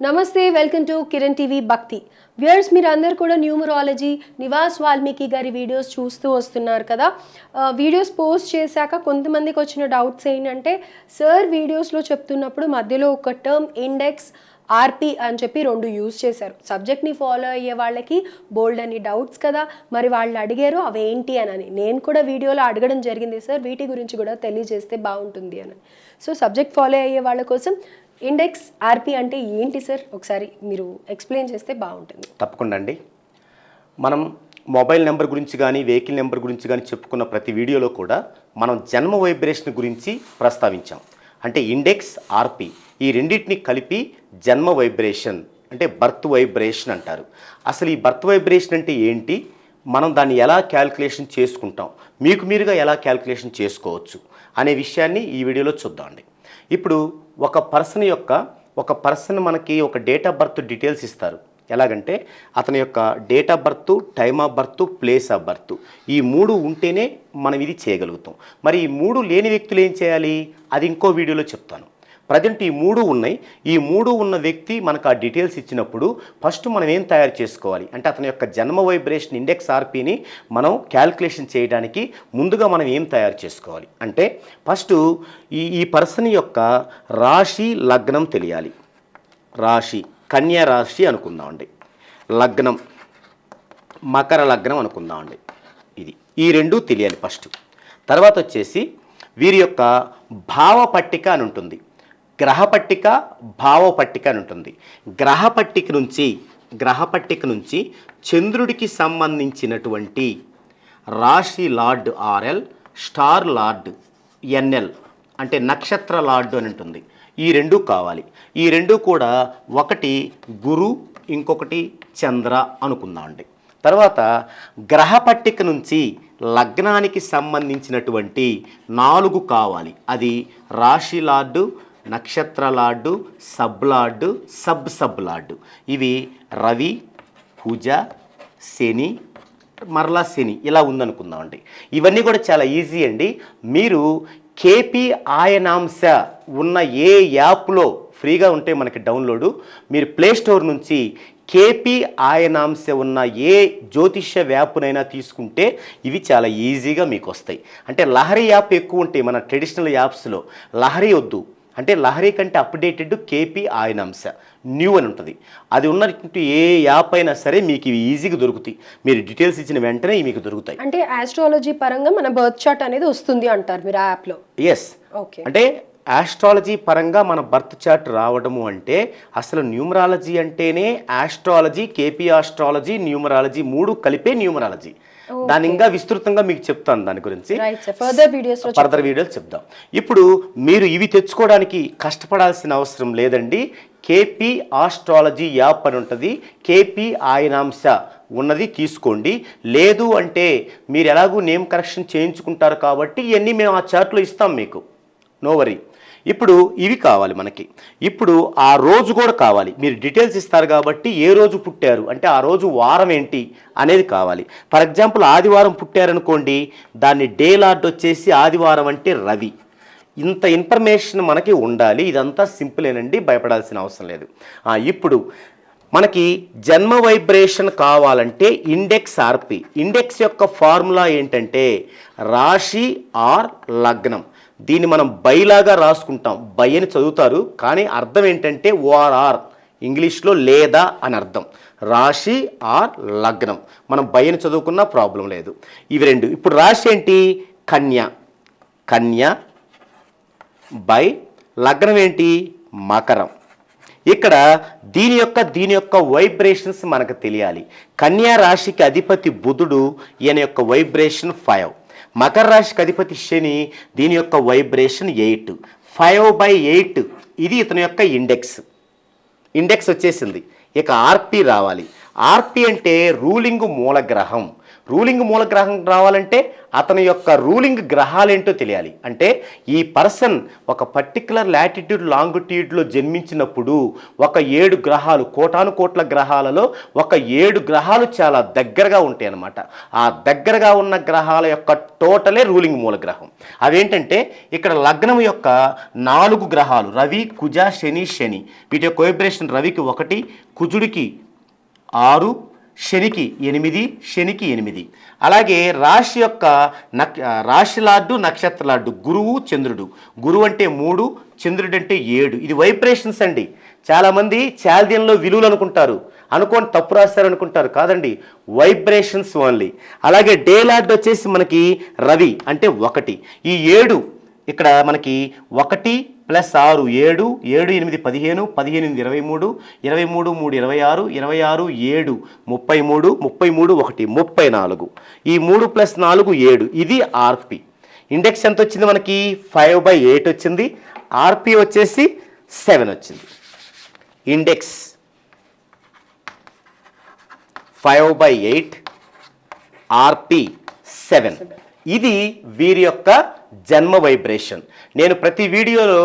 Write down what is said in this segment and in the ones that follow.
నమస్తే welcome to Kiran TV Bhakti. Viewers మీరు అందరు కూడా న్యూమరాలజీ నివాస్ వాల్మీకి గారి వీడియోస్ చూస్తూ వస్తున్నారు కదా. వీడియోస్ పోస్ట్ చేశాక కొంతమందికి వచ్చిన డౌట్స్ ఏంటంటే సార్ వీడియోస్లో చెప్తున్నప్పుడు మధ్యలో ఒక టర్మ్ ఇండెక్స్ ఆర్పి అని చెప్పి రెండు యూజ్ చేశారు. సబ్జెక్ట్ని ఫాలో అయ్యే వాళ్ళకి బోల్డ్ అని డౌట్స్ కదా. మరి వాళ్ళు అడిగారు అవేంటి? అని. నేను కూడా వీడియోలో అడగడం జరిగింది సార్ వీటి గురించి కూడా తెలియజేస్తే బాగుంటుంది అని. సో సబ్జెక్ట్ ఫాలో అయ్యే వాళ్ళ కోసం ఇండెక్స్ ఆర్పి అంటే ఏంటి సార్ ఒకసారి మీరు ఎక్స్ప్లెయిన్ చేస్తే బాగుంటుంది. తప్పకుండా అండి. మనం మొబైల్ నెంబర్ గురించి కానీ వెహికల్ నెంబర్ గురించి కానీ చెప్పుకున్న ప్రతి వీడియోలో కూడా మనం జన్మ వైబ్రేషన్ గురించి ప్రస్తావించాం. అంటే ఇండెక్స్ ఆర్పి ఈ రెండింటిని కలిపి జన్మ వైబ్రేషన్ అంటే బర్త్ వైబ్రేషన్ అంటారు. అసలు ఈ బర్త్ వైబ్రేషన్ అంటే ఏంటి? మనం దాన్ని ఎలా క్యాల్కులేషన్ చేసుకుంటాం? మీకు మీరుగా ఎలా క్యాల్కులేషన్ చేసుకోవచ్చు? అనే విషయాన్ని ఈ వీడియోలో చూద్దామండి ఇప్పుడు ఒక పర్సన్ యొక్క ఒక పర్సన్ మనకి ఒక డేట్ ఆఫ్ బర్త్ డీటెయిల్స్ ఇస్తారు. ఎలాగంటే అతని యొక్క date of birth time of birth place of birth ఈ మూడు ఉంటేనే మనం ఇది చేయగలుగుతాం. మరి ఈ మూడు లేని వ్యక్తులు ఏం చేయాలి? అది ఇంకో వీడియోలో చెప్తాను. ప్రజెంట్ ఈ మూడు ఉన్నాయి. ఈ మూడు ఉన్న వ్యక్తి మనకు ఆ డీటెయిల్స్ ఇచ్చినప్పుడు ఫస్ట్ మనం ఏం తయారు చేసుకోవాలి? అంటే అతని యొక్క జన్మ వైబ్రేషన్ ఇండెక్స్ ఆర్పీని మనం క్యాల్కులేషన్ చేయడానికి ముందుగా మనం ఏం తయారు చేసుకోవాలి? అంటే ఫస్ట్ ఈ ఈ పర్సన్ యొక్క రాశి లగ్నం తెలియాలి. రాశి కన్యా రాశి అనుకుందామండి. లగ్నం మకర లగ్నం అనుకుందామండి. ఇది ఈ రెండు తెలియాలి ఫస్ట్. తర్వాత వచ్చేసి వీరి యొక్క భావ పట్టిక అని ఉంటుంది. గ్రహ పట్టిక భావ పట్టిక అని ఉంటుంది. గ్రహ పట్టిక నుంచి గ్రహ పట్టిక నుంచి చంద్రుడికి సంబంధించినటువంటి రాశి lord RL star lord NL అంటే నక్షత్ర లార్డు అని ఉంటుంది. ఈ రెండు కావాలి. ఈ రెండు కూడా ఒకటి గురు ఇంకొకటి చంద్ర అనుకుందామండి తర్వాత గ్రహ పట్టిక నుంచి లగ్నానికి సంబంధించినటువంటి నాలుగు కావాలి. అది రాశి లార్డు నక్షత్ర lord sub lord sub sub lord ఇవి రవి పూజ శని మరలా శని. ఇలా ఉందనుకుందామండి. ఇవన్నీ కూడా చాలా ఈజీ అండి. మీరు కేపీ ఆయనాంశ ఉన్న ఏ యాప్లో ఫ్రీగా ఉంటే మనకి డౌన్లోడు. మీరు ప్లే స్టోర్ నుంచి కేపీ ఆయనాంశ ఉన్న ఏ జ్యోతిష్య యాప్నైనా తీసుకుంటే ఇవి చాలా ఈజీగా మీకు వస్తాయి. అంటే లహరి యాప్ ఎక్కువ ఉంటాయి మన ట్రెడిషనల్ యాప్స్లో లహరి వద్దు. అంటే లహరి కంటే అప్డేటెడ్ కేపీ ఆయనాంశ న్యూ అని ఉంటుంది. అది ఉన్నటువంటి ఏ యాప్ అయినా సరే మీకు ఇవి ఈజీగా దొరుకుతాయి. మీరు డీటెయిల్స్ ఇచ్చిన వెంటనే మీకు దొరుకుతాయి. అంటే ఆస్ట్రాలజీ పరంగా మన బర్త్ చార్ట్ అనేది వస్తుంది అంటారు మీరు ఆ యాప్లో ఎస్ ఓకే అంటే ఆస్ట్రాలజీ పరంగా మన బర్త్ చార్ట్ రావడము అంటే అసలు న్యూమరాలజీ అంటేనే ఆస్ట్రాలజీ కేపీ ఆస్ట్రాలజీ న్యూమరాలజీ మూడు కలిపే న్యూమరాలజీ. దాని ఇంకా విస్తృతంగా మీకు చెప్తాను దాని గురించి. ఫర్దర్ వీడియోస్ ఫర్దర్ వీడియోలు చెప్దాం. ఇప్పుడు మీరు ఇవి తెచ్చుకోవడానికి కష్టపడాల్సిన అవసరం లేదండి. కేపీ ఆస్ట్రాలజీ యాప్ అని ఉంటుంది. కేపీ ఆయనాంశ ఉన్నది తీసుకోండి. లేదు అంటే మీరు ఎలాగూ నేమ్ కరెక్షన్ చేయించుకుంటారు కాబట్టి ఇవన్నీ మేము ఆ చార్ట్లో ఇస్తాం మీకు. No worry. ఇప్పుడు ఇవి కావాలి మనకి. ఇప్పుడు ఆ రోజు కూడా కావాలి. మీరు డీటెయిల్స్ ఇస్తారు కాబట్టి ఏ రోజు పుట్టారు అంటే ఆ రోజు వారం ఏంటి అనేది కావాలి. ఫర్ ఎగ్జాంపుల్ ఆదివారం పుట్టారనుకోండి దాన్ని డే లార్డ్ వచ్చేసి ఆదివారం అంటే రవి. ఇంత ఇన్ఫర్మేషన్ మనకి ఉండాలి. ఇదంతా సింపులేనండి భయపడాల్సిన అవసరం లేదు. ఇప్పుడు మనకి జన్మ వైబ్రేషన్ కావాలంటే ఇండెక్స్ ఆర్పి. ఇండెక్స్ యొక్క ఫార్ములా ఏంటంటే రాశి ఆర్ లగ్నం. దీన్ని మనం బైలాగా రాసుకుంటాం. బై అని చదువుతారు. కానీ అర్థం ఏంటంటే ఓఆర్ఆర్. ఇంగ్లీష్లో లేదా అని అర్థం. రాశి ఆర్ లగ్నం. మనం బై అని చదువుకున్నా ప్రాబ్లం లేదు. ఇవి రెండు. ఇప్పుడు రాశి ఏంటి? కన్య. కన్య బై లగ్నం ఏంటి? మకరం. ఇక్కడ దీని యొక్క దీని యొక్క వైబ్రేషన్స్ మనకు తెలియాలి. కన్యా రాశికి అధిపతి బుధుడు ఈయన యొక్క వైబ్రేషన్ ఫైవ్. మకర రాశికి అధిపతి శని దీని యొక్క vibration eight. Five by eight. ఇది ఇతని యొక్క ఇండెక్స్. ఇండెక్స్ వచ్చేసింది. ఇక ఆర్పి రావాలి. ఆర్పి అంటే రూలింగ్ మూలగ్రహం. రూలింగ్ మూల గ్రహం రావాలంటే అతని యొక్క రూలింగ్ గ్రహాలేంటో తెలియాలి. అంటే ఈ పర్సన్ ఒక పర్టికులర్ లాటిట్యూడ్ లాంగిట్యూడ్లో జన్మించినప్పుడు ఒక ఏడు గ్రహాలు కోటాను కోట్ల గ్రహాలలో ఒక ఏడు గ్రహాలు చాలా దగ్గరగా ఉంటాయి అన్నమాట ఆ దగ్గరగా ఉన్న గ్రహాల యొక్క టోటలే రూలింగ్ మూల గ్రహం. అవేంటంటే ఇక్కడ లగ్నం యొక్క నాలుగు గ్రహాలు రవి కుజ శని శని. వీటి యొక్క వైబ్రేషన్ రవికి ఒకటి కుజుడికి ఆరు శనికి ఎనిమిది శనికి ఎనిమిది. అలాగే రాశి యొక్క నక్ రాశి లాడ్డు నక్షత్ర లాడ్డు గురువు చంద్రుడు. గురువు అంటే మూడు చంద్రుడు అంటే ఏడు. ఇది వైబ్రేషన్స్ అండి. చాలామంది చాల్దియన్లో విలువలు అనుకుంటారు. అనుకోని తప్పు రాశారు అనుకుంటారు. కాదండి. Vibrations only. అలాగే డే లాడ్ వచ్చేసి మనకి రవి అంటే ఒకటి. ఈ ఏడు ఇక్కడ మనకి ఒకటి ప్లస్ ఆరు ఏడు ఏడు ఎనిమిది పదిహేను పదిహేను ఎనిమిది ఇరవై మూడు ఇరవై మూడు మూడు ఇరవై ఆరు ఇరవై ఆరు ఏడు ముప్పై మూడు ముప్పై మూడు ఒకటి ముప్పై నాలుగు. ఈ మూడు ప్లస్ నాలుగు ఏడు ఇది ఆర్పి. ఇండెక్స్ ఎంత వచ్చింది మనకి? ఫైవ్ బై ఎయిట్ వచ్చింది. ఆర్పి వచ్చేసి సెవెన్ వచ్చింది. Index. Five by eight RP seven. ఇది వీరి యొక్క జన్మ వైబ్రేషన్. నేను ప్రతి వీడియోలో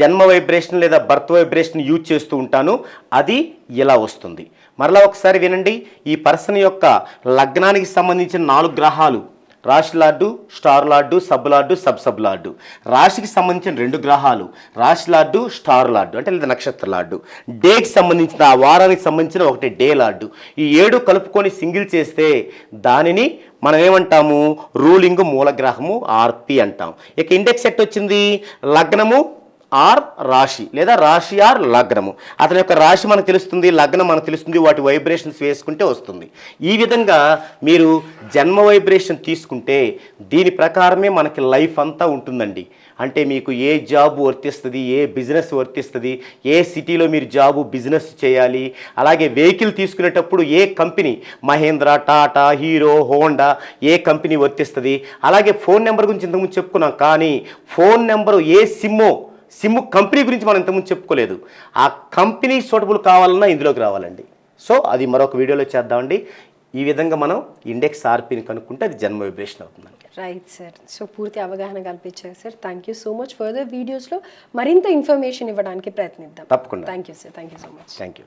జన్మ వైబ్రేషన్ లేదా బర్త్ వైబ్రేషన్ యూజ్ చేస్తూ ఉంటాను. అది ఇలా వస్తుంది. మరలా ఒకసారి వినండి. ఈ పర్సన్ యొక్క లగ్నానికి సంబంధించిన నాలుగు గ్రహాలు రాశి lord star lord sub lord sub sub lord రాశికి సంబంధించిన రెండు గ్రహాలు రాశి లార్డు స్టార్ లార్డు అంటే లేదా నక్షత్ర లార్డు డేకి సంబంధించిన ఆ వారానికి సంబంధించిన ఒకటి డే లార్డు ఈ ఏడు కలుపుకొని సింగిల్ చేస్తే దానిని మనం ఏమంటాము? రూలింగ్ మూలగ్రహము ఆర్పి అంటాం. ఇక ఇండెక్స్ ఎట్ వచ్చింది లగ్నము ఆర్ రాశి లేదా రాశి ఆర్ లగ్నము. అతని యొక్క రాశి మనకు తెలుస్తుంది లగ్నం మనకు తెలుస్తుంది వాటి వైబ్రేషన్స్ వేసుకుంటే వస్తుంది. ఈ విధంగా మీరు జన్మ వైబ్రేషన్ తీసుకుంటే దీని ప్రకారమే మనకి లైఫ్ అంతా ఉంటుందండి. అంటే మీకు ఏ జాబ్ వర్తిస్తుంది ఏ బిజినెస్ వర్తిస్తుంది ఏ సిటీలో మీరు జాబు బిజినెస్ చేయాలి అలాగే వెహికల్ తీసుకునేటప్పుడు ఏ company Mahindra Tata Hero Honda ఏ కంపెనీ వర్తిస్తుంది అలాగే ఫోన్ నెంబర్ గురించి ఇంతకుముందు చెప్పుకున్నాం కానీ ఫోన్ నెంబరు ఏ సిమ్మో సిమ్ కంపెనీ గురించి మనం ఇంతకుముందు చెప్పుకోలేదు. ఆ కంపెనీ సూటబుల్ కావాలన్నా ఇందులోకి రావాలండి. సో అది మరొక వీడియోలో చేద్దామండి. ఈ విధంగా మనం ఇండెక్స్ ఆర్పీని కనుక్కుంటే అది జన్మ వైబ్రేషన్ అవుతుందండి. రైట్ సార్ సో పూర్తి అవగాహన కల్పించారు sir thank you so much further వీడియోస్లో మరింత ఇన్ఫర్మేషన్ ఇవ్వడానికి ప్రయత్నిద్దాం. తప్పకుండా. Thank you sir thank you so much thank you